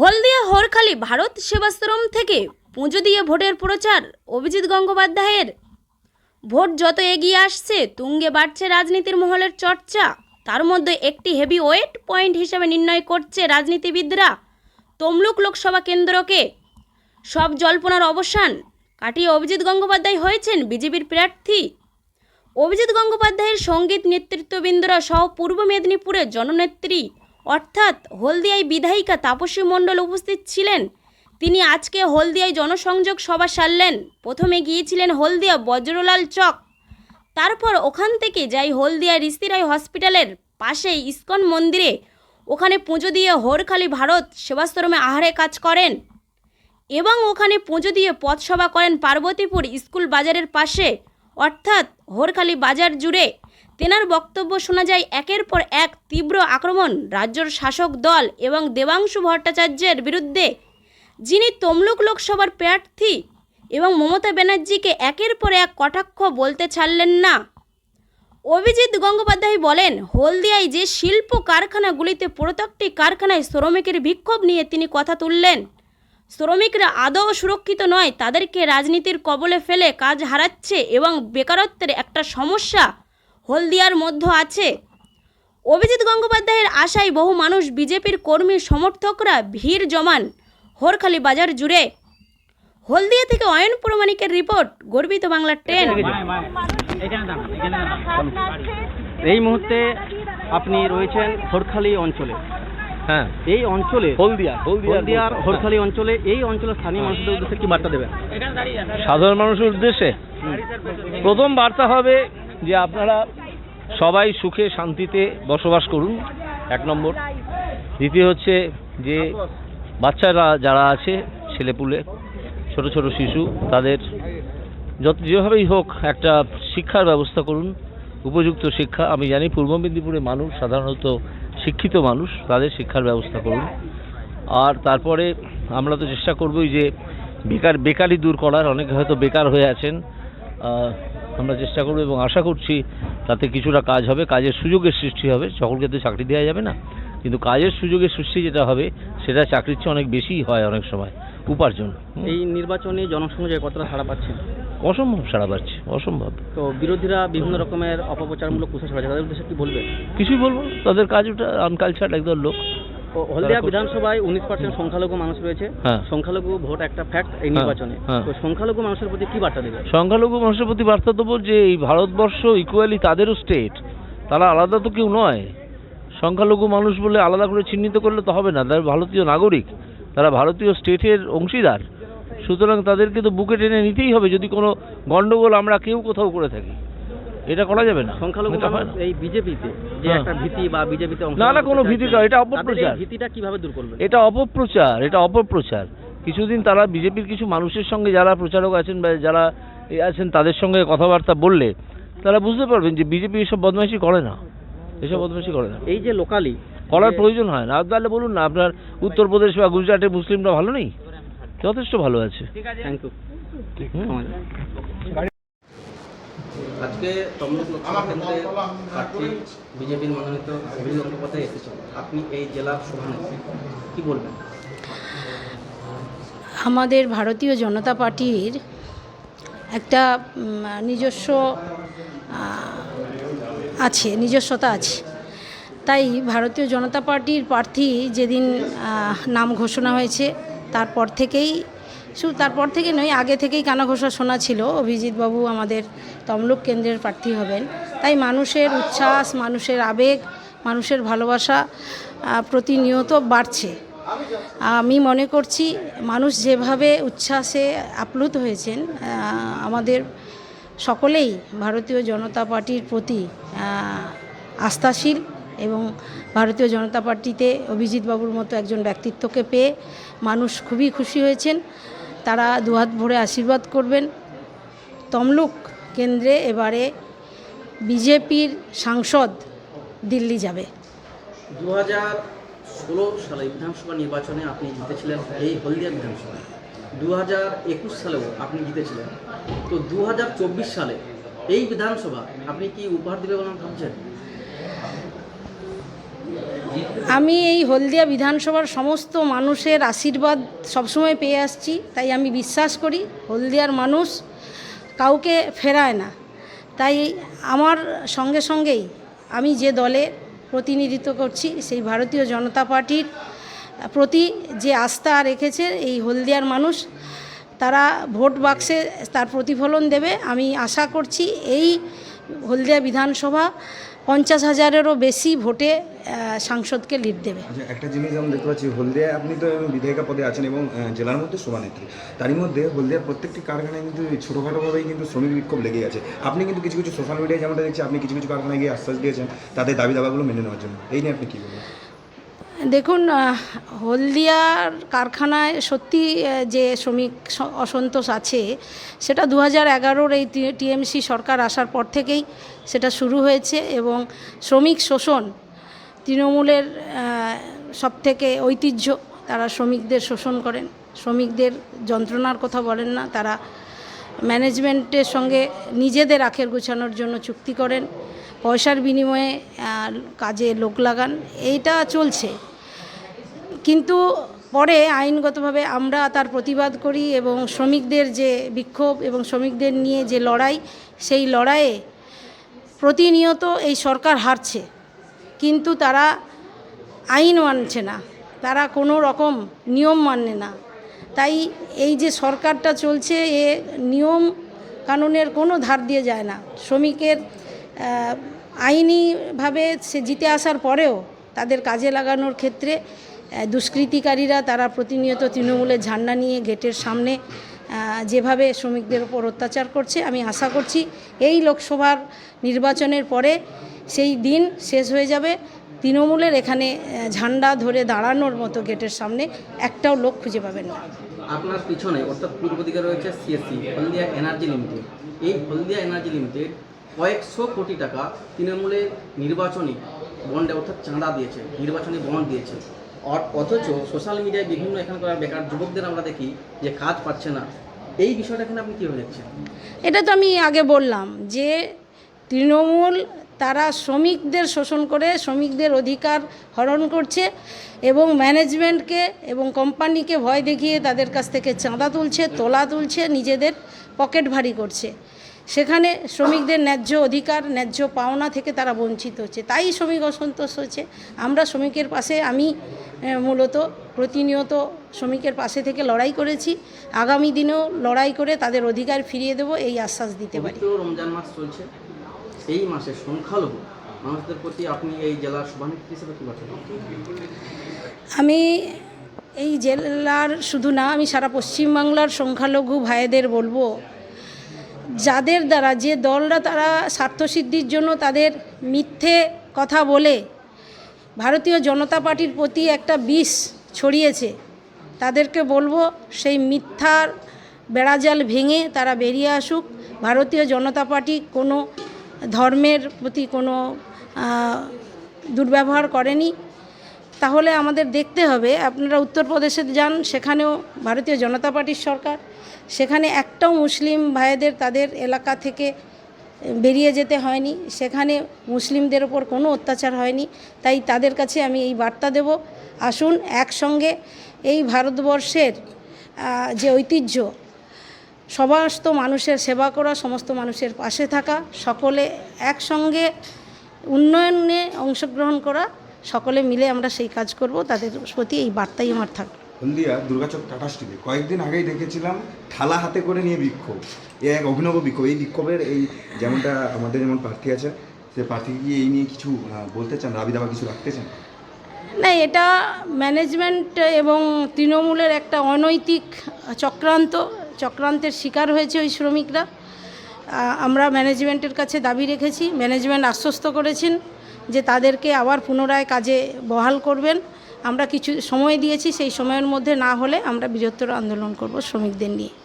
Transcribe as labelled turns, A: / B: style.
A: হলদিয়া হরখালি ভারত সেবাশ্রম থেকে পুজো দিয়ে ভোটের প্রচার, অভিজিৎ গঙ্গোপাধ্যায়ের। ভোট যত এগিয়ে আসছে, তুঙ্গে বাড়ছে রাজনীতির মহলের চর্চা। তার মধ্যে একটি হেভি ওয়েট পয়েন্ট হিসেবে নির্ণয় করছে রাজনীতিবিদরা। তমলুক লোকসভা কেন্দ্রকে সব জল্পনার অবসান কাটিয়ে অভিজিৎ গঙ্গোপাধ্যায় হয়েছেন বিজেপির প্রার্থী। অভিজিৎ গঙ্গোপাধ্যায়ের সংগীত নেতৃত্ববৃন্দরা সহ পূর্ব মেদিনীপুরের জননেত্রী অর্থাৎ হলদিয়ায় বিধায়িকা তাপসী মণ্ডল উপস্থিত ছিলেন। তিনি আজকে হলদিয়ায় জনসংযোগ সভা সারলেন। প্রথমে গিয়েছিলেন হলদিয়া বজ্রলাল চক। তারপর ওখান থেকে যাই হলদিয়া রিস্তিরাই হসপিটালের পাশেই ইস্কন মন্দিরে। ওখানে পুজো দিয়ে হোরখালি ভারত সেবাশ্রমে আহারে কাজ করেন। এবং ওখানে পুজো দিয়ে পথসভা করেন পার্বতীপুর স্কুল বাজারের পাশে। অর্থাৎ হোরখালি বাজার জুড়ে তেনার বক্তব্য শোনা যায় একের পর এক তীব্র আক্রমণ রাজ্যর শাসক দল এবং দেবাংশু ভট্টাচার্যের বিরুদ্ধে। যিনি তমলুক লোকসভার প্রার্থী এবং মমতা ব্যানার্জিকে একের পর এক কটাক্ষ বলতে ছাড়লেন না। অভিজিৎ গঙ্গোপাধ্যায় বলেন, হলদিয়ায় যে শিল্প কারখানাগুলিতে প্রত্যেকটি কারখানায় শ্রমিকের বিক্ষোভ নিয়ে তিনি কথা তুললেন। শ্রমিকরা আদৌ সুরক্ষিত নয়, তাদেরকে রাজনীতির কবলে ফেলে কাজ হারাচ্ছে এবং বেকারত্বের একটা সমস্যা হলদিয়ার মধ্য আছে। অভিজিৎ গঙ্গোপাধ্যায়ের আশায় বহু মানুষ বিজেপির কর্মী সমর্থকরা ভিড় জমান হোরখালি বাজার জুড়ে। হলদিয়া থেকে অয়ন প্রমাণিকের রিপোর্ট গর্বিত বাংলা ট্রেন
B: এই মুহূর্তে আপনি রয়েছেন হরখালি অঞ্চলে।
C: হ্যাঁ।
B: এই অঞ্চলে
C: হলদিয়া হলদিয়া
B: হলদিয়ার হরখালি অঞ্চলে এই অঞ্চলের স্থানীয় মানুষদের উদ্দেশ্যে কি বার্তা দেবেন?
C: সাধারণ মানুষের উদ্দেশ্যে? প্রথম বার্তা হবে যে আপনারা সবাই সুখে শান্তিতে বসবাস করুন, এক নম্বর। দ্বিতীয় হচ্ছে যে বাচ্চারা যারা আছে, ছেলেপুলে, ছোট ছোট শিশু, তাদের যত যেভাবেই হোক একটা শিক্ষার ব্যবস্থা করুন, উপযুক্ত শিক্ষা। আমি জানি পূর্ব মেদিনীপুরে মানুষ, সাধারণত শিক্ষিত মানুষ, তাদের শিক্ষার ব্যবস্থা করুন। আর তারপরে আমরা তো চেষ্টা করবই যে বেকার বেকারি দূর করার, অনেকে হয়তো বেকার হয়ে আছেন। আমরা চেষ্টা করব এবং আশা করছি তাতে কিছুটা কাজ হবে কাজের সুযোগের সৃষ্টি হবে। সকলকে তো চাকরি দেওয়া যাবে না। কিন্তু কাজের সুযোগের সৃষ্টি যেটা হবে সেটা চাকরির চেয়ে অনেক বেশিই হয় অনেক সময় উপার্জন।
B: এই নির্বাচনে জনসংযোগে কতটা সাড়া পাচ্ছেন
C: অসম্ভব সারা পাচ্ছে অসম্ভব।
B: তো বিরোধীরা বিভিন্ন রকমের অপপ্রচারমূলক কুসা ছড়াচ্ছে তাদের উদ্দেশ্যে কি বলবে
C: কিছুই বলব তাদের কাজ ওটা আনকালচার একদল লোক।
B: হলদিয়া বিধানসভায় উনিশ পার্সেন্ট সংখ্যালঘু মানুষ রয়েছে।
C: হ্যাঁ।
B: সংখ্যালঘু ভোট একটা ফ্যাক্ট এই
C: হ্যাঁ,
B: নির্বাচনে।
C: হ্যাঁ।
B: তো সংখ্যালঘু মানুষের প্রতি কি বার্তা দেবে?
C: সংখ্যালঘু মানুষের প্রতি বার্তা দেবো যে এই ভারতবর্ষ ইকুয়ালি তাদেরও স্টেট তারা আলাদা তো কেউ নয়। সংখ্যালঘু মানুষ বলে আলাদা করে চিহ্নিত করলে তো হবে না। তারা ভারতীয় নাগরিক। তারা ভারতীয় স্টেটের অংশীদার। সুতরাং তাদেরকে তো বুকে টেনে নিতেই হবে। যদি কোনো গন্ডগোল আমরা কেউ কোথাও করে থাকি। এটা করা যাবে না।
B: সংখ্যালঘু। এই বিজেপিতে যে
C: হ্যাঁ।
B: একটা ভীতি বা বিজেপিতে
C: না, না, কোনো ভীতি নয়, এটা অপপ্রচার।
B: ভীতিটা কীভাবে দূর করবে?
C: এটা অপপ্রচার এটা অপপ্রচার। কিছুদিন তারা বিজেপির কিছু মানুষের সঙ্গে যারা প্রচারক আছেন বা যারা এ আছেন তাদের সঙ্গে কথাবার্তা বললে তারা বুঝতে পারবেন যে বিজেপি এসব বদমাইশি করে না। এসব বদমাইশি করে না।
B: এই যে লোকালি
C: করার প্রয়োজন হয় না। তাহলে বলুন না আপনার উত্তরপ্রদেশ বা গুজরাটে মুসলিমরা ভালো নেই? যথেষ্ট ভালো আছে।
B: Thank you. আজকে তমলুক লোকসভা কেন্দ্রে প্রার্থী বিজেপির মনোনীত অভিজিৎ গঙ্গোপাধ্যায় এসেছেন। আপনি এই জেলার সভানেত্রী কি বলবেন?
D: আমাদের ভারতীয় জনতা পার্টির একটা নিজস্ব আছে, নিজস্বতা আছে। তাই ভারতীয় জনতা পার্টির প্রার্থী যেদিন নাম ঘোষণা হয়েছে, তারপর থেকেই শুধু তারপর থেকে নয়, আগে থেকেই কানা ঘোষণা শোনা ছিল, অভিজিৎবাবু আমাদের তমলুক কেন্দ্রের প্রার্থী হবেন। তাই মানুষের উচ্ছ্বাস, মানুষের আবেগ, মানুষের ভালোবাসা প্রতিনিয়ত বাড়ছে। আমি মনে করছি মানুষ যেভাবে উচ্ছ্বাসে আপ্লুত হয়েছেন আমাদের সকলেই ভারতীয় জনতা পার্টির প্রতি আস্থাশীল এবং ভারতীয় জনতা পার্টিতে অভিজিৎবাবুর মতো একজন ব্যক্তিত্বকে পেয়ে মানুষ খুবই খুশি হয়েছেন। তারা দুহাত ভরে আশীর্বাদ করবেন। তমলুক কেন্দ্রে এবারে বিজেপির সাংসদ দিল্লি যাবে।
B: দু হাজার ষোলো সালে বিধানসভা নির্বাচনে আপনি জিতেছিলেন এই হলদিয়া বিধানসভায়। দু হাজার একুশ সালেও আপনি জিতেছিলেন। তো দু হাজার চব্বিশ সালে এই বিধানসভা আপনি কি উপহার দেবে বলে ভাবছেন
D: আমি এই হলদিয়া বিধানসভার সমস্ত মানুষের আশীর্বাদ সবসময় পেয়ে আসছি, তাই আমি বিশ্বাস করি হলদিয়ার মানুষ কাউকে ফেরায় না। তাই আমার সঙ্গে সঙ্গেই আমি যে দলে প্রতিনিধিত্ব করছি, সেই ভারতীয় জনতা পার্টির প্রতি যে আস্থা রেখেছে এই হলদিয়ার মানুষ, তারা ভোট বাক্সে তার প্রতিফলন দেবে। আমি আশা করছি এই হলদিয়া বিধানসভা পঞ্চাশ হাজারেরও বেশি ভোটে সাংসদকে লিড দেবে।
E: আচ্ছা একটা জিনিস যেমন দেখতে পাচ্ছি হলদিয়া আপনি তো বিধায়িকা পদে আছেন এবং জেলার মধ্যে শোভানেত্রী তারই মধ্যে হলদিয়ার প্রত্যেকটি কারখানায় কিন্তু ছোটোখাটোভাবেই কিন্তু শ্রমিক বিক্ষোভ লেগে আছে। আপনি কিন্তু কিছু কিছু সোশ্যাল মিডিয়ায় যেমনটা দেখছি, আপনি কিছু কিছু কারখানায় গিয়ে আশ্বাস দিয়েছেন, তাদের দাবি দাবাগুলো মেনে নেওয়ার জন্য। এই নিয়ে আপনি কী বলবেন?
D: দেখুন হলদিয়ার কারখানায় সত্যি যে শ্রমিক অসন্তোষ আছে, সেটা দু হাজার এগারোর এই টিএমসি সরকার আসার পর থেকেই সেটা শুরু হয়েছে এবং শ্রমিক শোষণ তৃণমূলের সব থেকে ঐতিহ্য। তারা শ্রমিকদের শোষণ করেন। শ্রমিকদের যন্ত্রণার কথা বলেন না। তারা ম্যানেজমেন্টের সঙ্গে নিজেদের আখের গোছানোর জন্য চুক্তি করেন। পয়সার বিনিময়ে কাজে লোক লাগান। এইটা চলছে। কিন্তু পরে আইনগতভাবে আমরা তার প্রতিবাদ করি এবং শ্রমিকদের যে বিক্ষোভ এবং শ্রমিকদের নিয়ে যে লড়াই, সেই লড়াইয়ে প্রতিনিয়ত এই সরকার হারছে। কিন্তু তারা আইন মানছে না। তারা কোনো রকম নিয়ম মানে না। তাই এই যে সরকারটা চলছে, এ নিয়ম কানুনের কোনো ধার দিয়ে যায় না। শ্রমিকের আইনিভাবে সে জিতে আসার পরেও তাদের কাজে লাগানোর ক্ষেত্রে দুষ্কৃতিকারীরা তারা প্রতিনিয়ত তৃণমূলের ঝান্ডা নিয়ে গেটের সামনে যেভাবে শ্রমিকদের ওপর অত্যাচার করছে, আমি আশা করছি এই লোকসভার নির্বাচনের পরে সেই দিন শেষ হয়ে যাবে। তৃণমূলের এখানে ঝান্ডা ধরে দাঁড়ানোর মতো গেটের সামনে একটাও লোক খুঁজে পাবেন না।
B: আপনার পিছনে অর্থাৎ পূর্ব দিকে রয়েছে সিএসসি হলদিয়া এনার্জি লিমিটেড। এই হলদিয়া এনার্জি লিমিটেড কয়েকশো কোটি টাকা তৃণমূলের নির্বাচনী বন্ডে অর্থাৎ চাঁদা দিয়েছে, নির্বাচনী বন্ড দিয়েছে। অথচ সোশ্যাল মিডিয়ায় বিভিন্ন এখানকার বেকার যুবকদের আমরা দেখি যে কাজ পাচ্ছে না। এই বিষয়টা এখানে আপনি কীভাবে দেখছেন?
D: এটা তো আমি আগে বললাম যে তৃণমূল, তারা শ্রমিকদের শোষণ করে, শ্রমিকদের অধিকার হরণ করছে এবং ম্যানেজমেন্টকে এবং কোম্পানিকে ভয় দেখিয়ে তাদের কাছ থেকে চাঁদা তুলছে, তোলা তুলছে, নিজেদের পকেট ভারী করছে। সেখানে শ্রমিকদের ন্যায্য অধিকার ন্যায্য পাওনা থেকে তারা বঞ্চিত হচ্ছে। তাই শ্রমিক অসন্তোষ হচ্ছে। আমরা শ্রমিকের পাশে আমি মূলত প্রতিনিয়ত শ্রমিকের পাশে থেকে লড়াই করেছি। আগামী দিনেও লড়াই করে তাদের অধিকার ফিরিয়ে দেব এই আশ্বাস দিতে পারি।
B: রমজান মাস চলছে। এই মাসে সংখ্যালঘু মানুষদের প্রতি আপনি এই জেলার সভানেত্রী হিসেবে কী
D: আমি এই জেলার শুধু না আমি সারা পশ্চিমবাংলার সংখ্যালঘু ভাইদের বলব যাদের দ্বারা, যে দলরা তারা স্বার্থসিদ্ধির জন্য তাদের মিথ্যে কথা বলে, ভারতীয় জনতা পার্টির প্রতি একটা বিষ ছড়িয়েছে, তাদেরকে বলব সেই মিথ্যার বেড়াজাল ভেঙে তারা বেরিয়ে আসুক। ভারতীয় জনতা পার্টি কোনো ধর্মের প্রতি কোনো দুর্ব্যবহার করেনি। তাহলে আমাদের দেখতে হবে। আপনারা উত্তরপ্রদেশে যান, সেখানেও ভারতীয় জনতা পার্টির সরকার। সেখানে একটাও মুসলিম ভাইদের তাদের এলাকা থেকে বেরিয়ে যেতে হয়নি। সেখানে মুসলিমদের ওপর কোনো অত্যাচার হয়নি। তাই তাদের কাছে আমি এই বার্তা দেব। আসুন একসঙ্গে এই ভারতবর্ষের যে ঐতিহ্য, সমস্ত মানুষের সেবা করা, সমস্ত মানুষের পাশে থাকা, সকলে একসঙ্গে উন্নয়নে অংশগ্রহণ করা সকলে মিলে আমরা সেই কাজ করব তাদের প্রতি এই বার্তাই আমার থাকবে
E: হলদিয়া দুর্গাচক টাটা স্টিলে কয়েকদিন আগেই দেখেছিলাম থালা হাতে করে নিয়ে বিক্ষোভ। এ এক অভিনব বিক্ষোভ। এই বিক্ষোভের এই যেমনটা আমাদের যেমন প্রার্থী আছে সে প্রার্থী কি এই নিয়ে কিছু বলতে চান? দাবি দাবা কিছু রাখতে চান?
D: না এটা ম্যানেজমেন্ট এবং তৃণমূলের একটা অনৈতিক চক্রান্ত চক্রান্তের শিকার হয়েছে ওই শ্রমিকরা। আমরা ম্যানেজমেন্টের কাছে দাবি রেখেছি। ম্যানেজমেন্ট আশ্বস্ত করেছেন। যে তাদেরকে আবার পুনরায় কাজে বহাল করবেন। আমরা কিছু সময় দিয়েছি, সেই সময়ের মধ্যে না হলে আমরা বৃহত্তর আন্দোলন করব শ্রমিকদের নিয়ে।